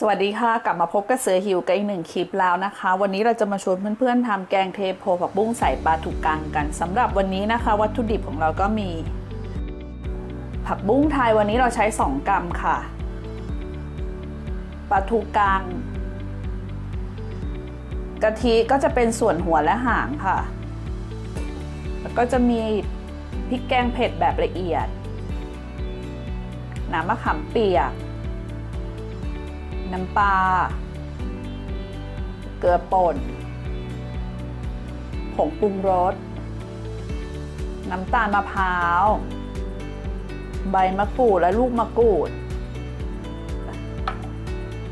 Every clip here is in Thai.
สวัสดีค่ะ กลับมาพบกับเสือหิวกับอีกหนึ่งคลิปแล้วนะคะ วันนี้เราจะมาชวนเพื่อนๆทำแกงเทโพผักบุ้งใส่ปลาถูกกังกันสำหรับวันนี้นะคะ วัตถุดิบของเราก็มี ผักบุ้งไทยวันนี้เราใช้ 2 กรัมค่ะปลาทูกังกะทิก็จะเป็นส่วนหัวและหางค่ะ แล้วก็จะมีพริกแกงเผ็ดแบบละเอียดน้ำมะขามเปียก น้ำปลา เกลือป่น ผงปรุงรส น้ำตาลมะพร้าว ใบมะกรูดและลูกมะกรูด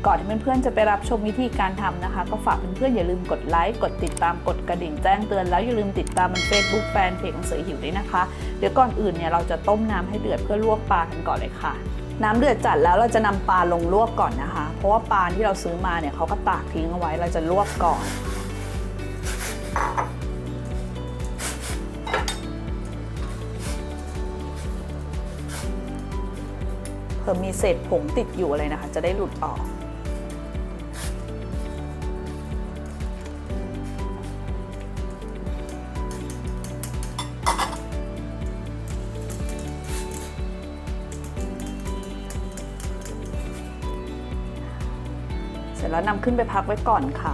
ก่อนที่เพื่อนๆจะไปรับชมวิธีการทำนะคะ ก็ฝากเพื่อนๆอย่าลืมกดไลค์ กดติดตาม กดกระดิ่งแจ้งเตือน แล้วอย่าลืมติดตามมันเฟซบุ๊กแฟนเพจของเสือหิวด้วยนะคะ เดี๋ยวก่อนอื่นเนี่ยเราจะต้มน้ำให้เดือดเพื่อลวกปลากันก่อนเลยค่ะ น้ำเดือดจัดแล้วเราจะนำปลาลงลวกก่อนนะคะ เพราะว่าปลาที่เราซื้อมาเนี่ยเขาก็ตากทิ้งเอาไว้เราจะลวกก่อนเผื่อมีเศษผงติดอยู่อะไรนะคะ จะได้หลุดออก ร็จแล้วนำขึ้นไปพักไว้ก่อนค่ะ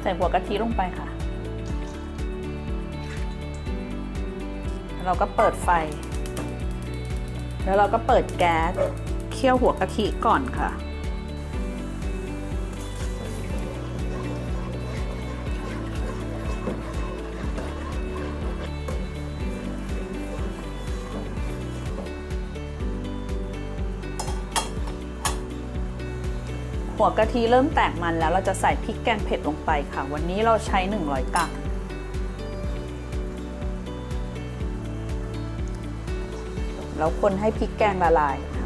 ใส่หัวกะทิลงไปค่ะ เราก็เปิดไฟ แล้วเราก็เปิดแก๊สเคี่ยวหัวกะทิก่อนค่ะ หัวกะทิเริ่มแตกมันแล้วเราจะใส่พริกแกงเผ็ดลงไปค่ะ วันนี้เราใช้ 100 กรัมแล้วคนให้พริกแกงละลายค่ะ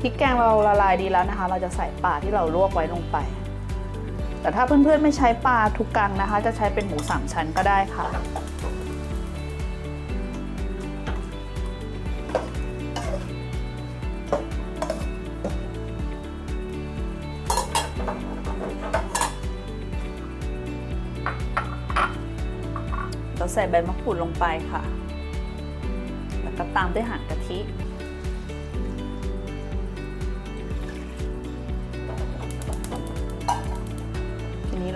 พริกแกงเราละลายดีแล้วนะคะ เราจะใส่ปลาที่เราลวกไว้ลงไป แต่ถ้าเพื่อนๆไม่ใช้ปลาทุกกังนะคะ จะใช้เป็นหมูสามชั้นก็ได้ค่ะ เราใส่ใบมะกรูดลงไปค่ะ แล้วก็ตามด้วยหางกะทิ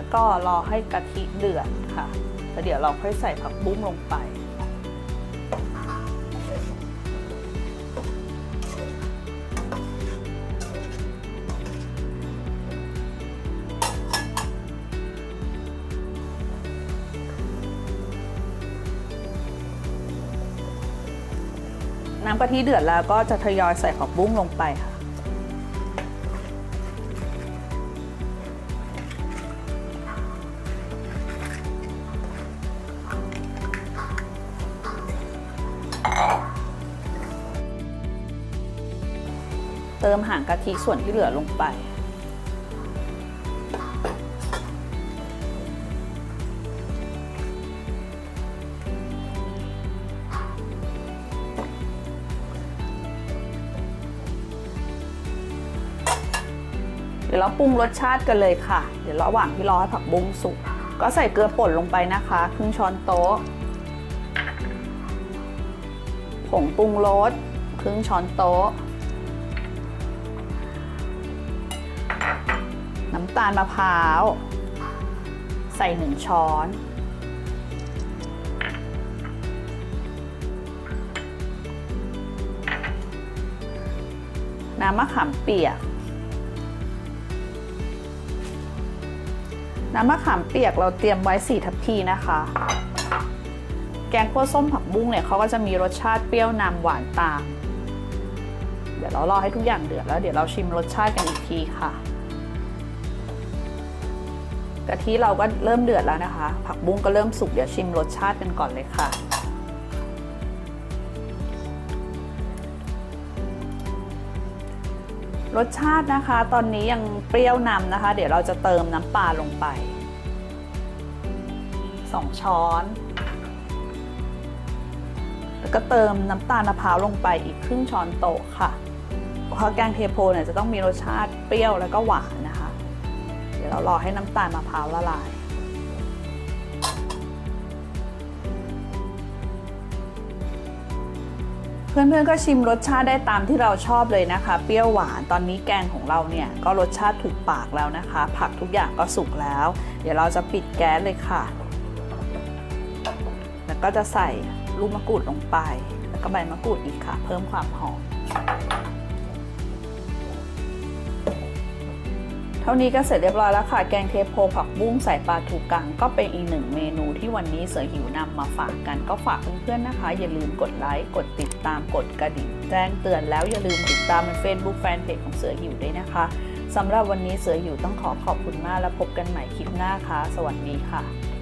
แล้วก็รอให้กะทิเดือดค่ะแล้วเดี๋ยวเราค่อยใส่ผักบุ้งลงไปน้ำกะทิเดือดแล้วก็จะทยอยใส่ผักบุ้งลงไปค่ะ เติมหางกะทิส่วนที่เหลือลงไป เดี๋ยวเราปรุงรสชาติกันเลยค่ะ เดี๋ยวระหว่างที่รอให้ผักบุ้งสุก ก็ใส่เกลือป่นลงไปนะคะครึ่งช้อนโต๊ะ ผงปรุงรสครึ่งช้อนโต๊ะำตาลมะพร้าว ใส่หนึ่งช้อน น้ำมะขามเปียก น้ำมะขามเปียกเราเตรียมไว้4ทัพพีนะคะ แกงคั่วส้มผักบุ้งเนี่ยเขาก็จะมีรสชาติเปรี้ยวนำหวานตาม เดี๋ยวเรารอให้ทุกอย่างเดือดแล้วเดี๋ยวเราชิมรสชาติกันอีกทีค่ะ กะทิเราก็เริ่มเดือดแล้วนะคะ ผักบุ้งก็เริ่มสุกเดี๋ยวชิมรสชาติกันก่อนเลยค่ะ รสชาตินะคะ ตอนนี้ยังเปรี้ยวนำนะคะ เดี๋ยวเราจะเติมน้ำปลาลงไป2ช้อน แล้วก็เติมน้ำตาลมะพร้าวลงไปอีกครึ่งช้อนโต๊ะค่ะเพราะแกงเทโพเนี่ยจะต้องมีรสชาติเปรี้ยวแล้วก็หวานนะคะ ดี๋ยวเรารอให้น้ำตาลมะพร้าวละลาย เพื่อนๆก็ชิมรสชาติได้ตามที่เราชอบเลยนะคะ เปรี้ยวหวานตอนนี้แกงของเราเนี่ยก็รสชาติถูกปากแล้วนะคะ ผักทุกอย่างก็สุกแล้ว เดี๋ยวเราจะปิดแก๊สเลยค่ะ แล้วก็จะใส่ลูกมะกรูดลงไป แล้วก็ใบมะกรูดอีกค่ะ เพิ่มความหอม เท่านี้ก็เสร็จเรียบร้อยแล้วค่ะ แกงเทโพผักบุ้งใส่ปลาทูกัง ก็เป็นอีกหนึ่งเมนูที่วันนี้เสือหิวนำมาฝากกันก็ฝากเพื่อนๆนะคะ อย่าลืมกดไลค์กดติดตามกดกระดิ่งแจ้งเตือนแล้วอย่าลืมติดตามใน Facebook Fanpage ของเสือหิวด้วยนะคะสำหรับวันนี้เสือหิวต้องขอขอบคุณมากและพบกันใหม่คลิปหน้าค่ะ สวัสดีค่ะ